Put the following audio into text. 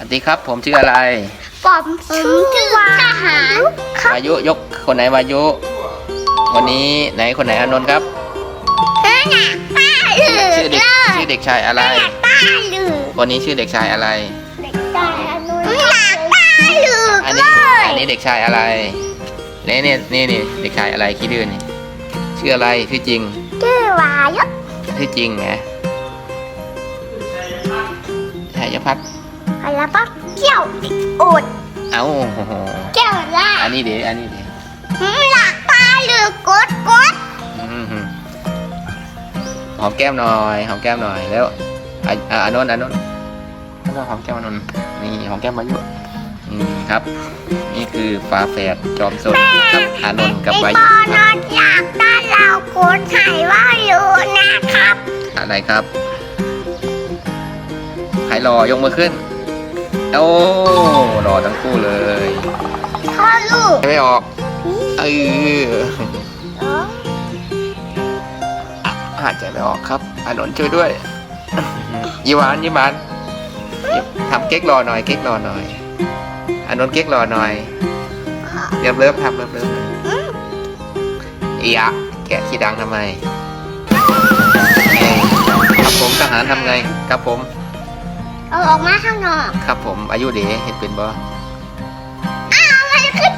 สวัสดีครับ ผมชื่ออะไร ผมชื่อทหารครับวายุยกคนไหนวายุ วันนี้ไหนคนไหนอานนท์ครับน่าป้าหรือชื่อเด็กเลยชื่อเด็กชายอะไรป้าหรือวันนี้ชื่อเด็กชายอะไร เด็กชายอนุรักษ์ป้าหรืออันเลนี้ยอันนี้เด็กชายอะไรนี่นี่นี่นี่เด็กชายอะไรคิดดื้อนี่ชื่ออะไรชื่อจริงชื่อวายุชื่อจริงไงชัยพัฒน์ แล้วก็เกี่ยวอุดเอ้าโอ้โหเกี่ยวล่าอันนี้เดี๋ยวอันนี้เดี๋ยวหลักป้าหรือกดกดอืมหอมแก้มหน่อยหอมแก้มหน่อยแล้วอะอะอานนท์อานนท์แล้วก็หอมแก้มอานนท์นี่หอมแก้มวายุอืมครับ นี่คือฝาแฝดจอมสนครับอานนท์กับไอ้วาบยุอลนอยากได้เราโกดไห้ว่าอยู่นะครับ อะไรครับใครรอยกมือขึ้น โอ้รอทั้งคู่เลยพ่อลูกไม่ออกเออเออหายใจไม่ออกครับอานนท์ช่วยด้วยยี่หวานยี่หวานยิ้มทำเก๊กรอหน่อยเก๊กรอหน่อยอานนท์เก๊กรอหน่อยเรียบเริ่มทำเริ่มเริ่มอีอะแกะขี้ดังทำไมครับผมทหารทำไงครับผม เอาออกมาข้างนอก ครับผมอายุเด๋เห็นเป็นบ่อ้าวมันขึ้น